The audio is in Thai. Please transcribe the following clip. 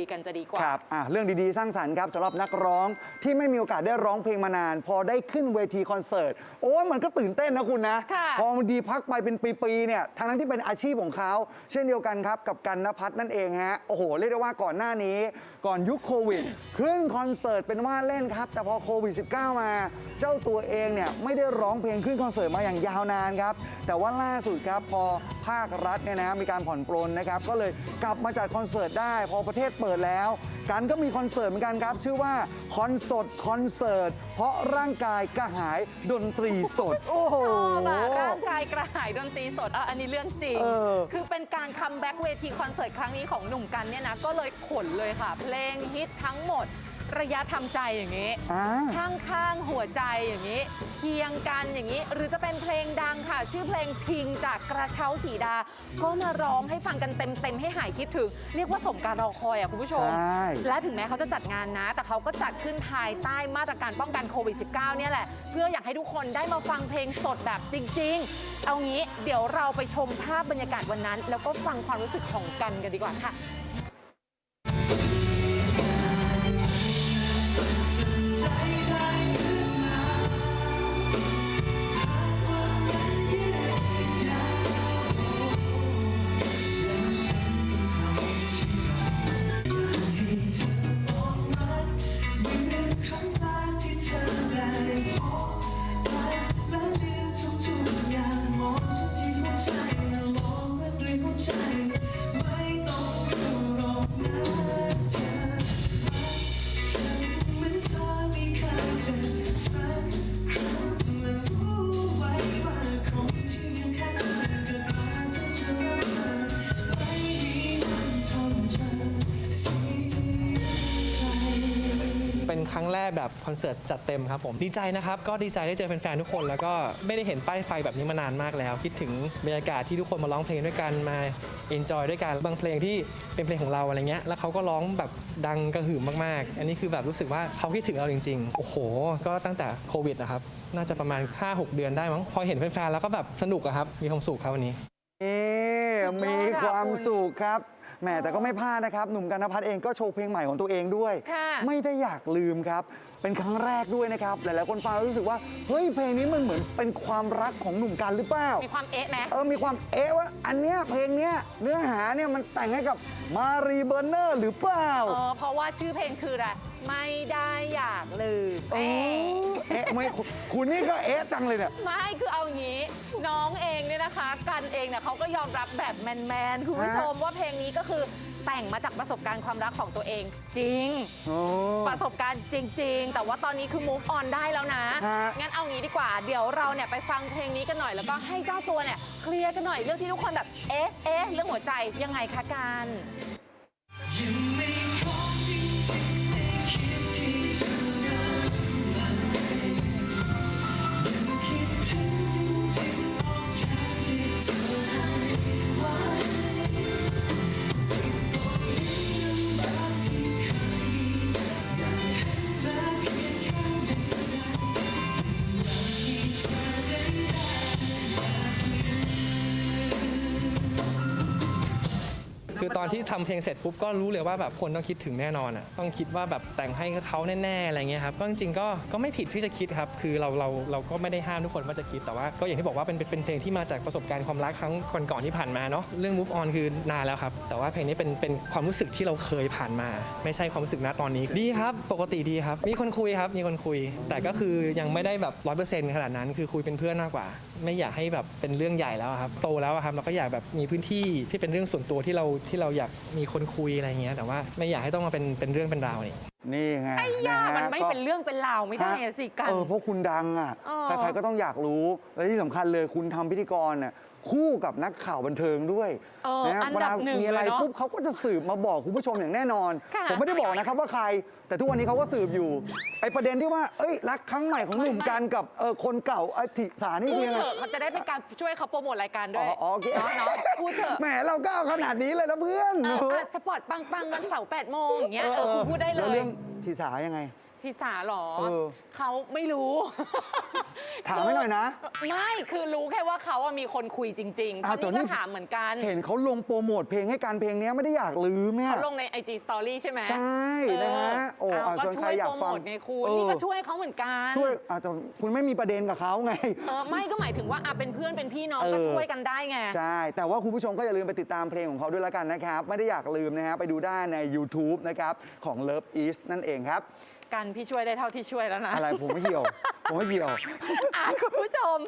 กันจะดีกว่าครับอะเรื่องดีๆ สร้างสรรค์ครับสำหรับนักร้องที่ไม่มีโอกาสได้ร้องเพลงมานาน พอได้ขึ้นเวทีคอนเสิร์ต โอ้ยมันก็ตื่นเต้นนะคุณนะ ค่ะพอมันดีพักไปเป็นปีๆเนี่ยทั้งๆที่เป็นอาชีพของเขา เช่นเดียวกันครับกับกันนภัทรนั่นเองฮะ โอ้โห เรียกได้ว่าก่อนหน้านี้ ก่อนยุคโควิด ขึ้นคอนเสิร์ตเป็นว่าเล่นครับ แต่พอโควิด -19 มา เจ้าตัวเองเนี่ยไม่ได้ร้องเพลงขึ้นคอนเสิร์ตมาอย่างยาวนานครับแต่ว่าล่าสุดครับพอภาครัฐเนี่ยนะมีการผ่อนปรนนะครับก็เลยกลับมาจัดคอนเสิร์ตได้พอประเทศเปิดปิดแล้ว กันก็มีคอนเสิร์ตเหมือนกันครับ ชื่อว่าคอนสดคอนเสิร์ต เพราะร่างกายกระหายดนตรีสด โอ้โห ชอบอะร่างกายกระหายดนตรีสดอะอันนี้เรื่องจริง เออ คือเป็นการคัมแบ็กเวทีคอนเสิร์ตครั้งนี้ของหนุ่มกันเนี่ยนะ ก็เลยขนเลยค่ะ เพลงฮิตทั้งหมด ระยะทำใจอย่างนี้ อ่า ข้างๆ หัวใจอย่างนี้ เคียงกันอย่างนี้ หรือจะเป็นเพลงดังค่ะ ชื่อเพลงพิงจากกระเช้าสีดา ก็มาร้องให้ฟังกันเต็มๆ ให้หายคิดถึง เรียกว่าสมการรอคอยอะคุณผู้ชม ใช่และถึงแม้เขาจะจัดงานนะ แต่เขาก็จัดขึ้นภายใต้มาตรการป้องกันโควิด -19 เนี่ยแหละ เพื่ออยากให้ทุกคนได้มาฟังเพลงสดแบบจริง ๆ เอางี้เดี๋ยวเราไปชมภาพบรรยากาศวันนั้น แล้วก็ฟังความรู้สึกของกันกันดีกว่าค่ะค ด้ว เป็นครั้งแรกแบบคอนเสิร์ตจัดเต็มครับผมดีใจนะครับก็ดีใจได้เจอแฟนๆทุกคน แล้วก็ไม่ได้เห็นป้ายไฟแบบนี้มานานมากแล้ว คิดถึงบรรยากาศที่ทุกคนมาร้องเพลงด้วยกันมาเอนจอยด้วยกันบางเพลงที่เป็นเพลงของเราอะไรเงี้ยแล้วเขาก็ร้องแบบดังกระหึ่มมากๆ อันนี้คือแบบรู้สึกว่าเขาคิดถึงเราจริงๆโอ้โห ก็ตั้งแต่โควิดนะครับน่าจะประมาณ5-6เดือนได้มั้งพอเห็นแฟนๆแล้วก็แบบสนุกอะครับมีความสุขครับวันนี้ นี่มีความสุขครับ แหมแต่ก็ไม่พลาดนะครับ หนุ่มกันนภัทรเองก็โชว์เพลงใหม่ของตัวเองด้วยค่ะไม่ได้อยากลืมครับ เป็นครั้งแรกด้วยนะครับ หลายๆคนฟังแล้วรู้สึกว่า เฮ้ย เพลงนี้มันเหมือนเป็นความรักของหนุ่มกันหรือเปล่า มีความเอ๊ะไหมเออ มีความเอ๊ะว่า อันเนี้ยเพลงเนี้ยเนื้อหาเนี่ยมันแต่งให้กับมารีเบอร์เนอร์หรือเปล่า เออ เพราะว่าชื่อเพลงคืออะไร ไม่ได้อยากลืมโอ้เอ๊ะเอ๊ะไม่คุณคุณนี่ก็เอ๊ะจังเลยเนี่ย ไม่คือเอางี้ น้องเองเนี่ยนะคะ กันเองเนี่ยเขาก็ยอมรับแบบแมนๆคุณผู้ชมว่าเพลงนี้ก็คือแต่งมาจากประสบการณ์ความรักของตัวเอง จริง โอ้ ประสบการณ์จริง ๆ แต่ว่าตอนนี้คือ move on ได้แล้วนะ ฮะ งั้นเอางี้ดีกว่า เดี๋ยวเราเนี่ยไปฟังเพลงนี้กันหน่อย แล้วก็ให้เจ้าตัวเนี่ยเคลียร์กันหน่อยเรื่องที่ทุกคนแบบ เอ๊ะ เอ๊ะ เรื่องหัวใจยังไงคะกันยั คือตอนที่ทำเพลงเสร็จปุ๊บก็รู้เลยว่าแบบคนต้องคิดถึงแน่นอนอะต้องคิดว่าแบบแต่งให้เขาแน่ๆอะไรเงี้ยครับก็จริงๆก็ก็ไม่ผิดที่จะคิดครับ คือเราเราเราก็ไม่ได้ห้ามทุกคนว่าจะคิดแต่ว่าก็อย่างที่บอกว่าเป็นเป็นเป็นเพลงที่มาจากประสบการณ์ความรักครั้งก่อนๆที่ผ่านมาเนาะเรื่อง move on คือนานแล้วครับ แต่ว่าเพลงนี้เป็นเป็นความรู้สึกที่เราเคยผ่านมา ไม่ใช่ความรู้สึกณตอนนี้ดีครับ ปกติดีครับ มีคนคุยครับมีคนคุย แต่ก็คือยังไม่ได้แบบร้อยเปอร์เซ็นต์ขนาดนั้น คือคุยเป็นเพื่อนมากกว่า ไม่อยากให้แบบเป็นเรื่องใหญ่แล้วอะครับโตแล้วอะครับเราก็อยากแบบมีพื้นที่ที่เป็นเรื่องส่วนตัวที่เราที่เราอยากมีคนคุยอะไรเงี้ยแต่ว่าไม่อยากให้ต้องมาเป็นเป็นเรื่องเป็นราวนี่นี่ไงไอ้ย่าะฮะมันไม่ก็เป็นเรื่องเป็นราวไม่ได้อะสิกัน เออเพราะคุณดังอะเออ ใครๆก็ต้องอยากรู้และที่สำคัญเลยคุณทำพิธีกรน่ะคู่กับนักข่าวบันเทิงด้วยเออนะฮะอันเวดัลาบหนึ่งมีอะไรเลยเนอะปุ๊บเขาก็จะสืบมาบอกคุณผู้ชมอย่างแน่นอน ค่ะ ผมไม่ได้บอกนะครับว่าใคร แต่ทุกวันนี้เขาก็สืบอยู่ไอ้ประเด็นที่ว่าเอ้ยรักครั้งใหม่ของหนุ่มกันกับเออคนเก่าไอ้ทิสานี่พูคืดอยังเถไงอะเขาจะได้เป็นการช่วยเขาโปรโมทรายการด้อ๋วอยอ๋อโอเคเนาะเนาะพูดเถอะแหมเราก็เอาขนาดนี้เลยนะเพื่อนเอออะสปอร์ตปังปังๆวันเสาร์8โมงอย่างเงี้ยเออคุณพูดได้เลแล้วย เรื่องทิสายังไง ทิสาเหรอเออ เขาไม่รู้ ถามให้หน่อยนะ ไม่คือรู้แค่ว่าเขาอะมีคนคุยจริงๆอ้าวเพราะแต่นี่ นี่ก็ถามเหมือนกันเห็นเขาลงโปรโมทเพลงให้การเพลงเนี้ยไม่ได้อยากลืมเนี่ย เขาลงใน IG Story ใช่ไหมใช่นะฮะโอ้เอะก็ส่วนใครช่วยอยากโปรโมฟังทไงคุณเออนี่ก็ช่วยเขาเหมือนกันช่วยอะแต่คุณไม่มีประเด็นกับเขาไง เออไม่ก็หมายถึงว่าอะเป็นเพื่อนเป็นพี่น้องเออ ก็ช่วยกันได้ไง ใช่ แต่ว่าคุณผู้ชมก็อย่าลืมไปติดตามเพลงของเขาด้วยแล้วกันนะครับ ไม่ได้อยากลืมนะฮะ ไปดูได้ใน YouTube นะครับ ของ Love East นั่นเองครับ กันพี่ช่วยได้เท่าที่ช่วยแล้วนะ อะไรผมไม่เกี่ยว ผมไม่เกี่ยว อะคุณผู้ชม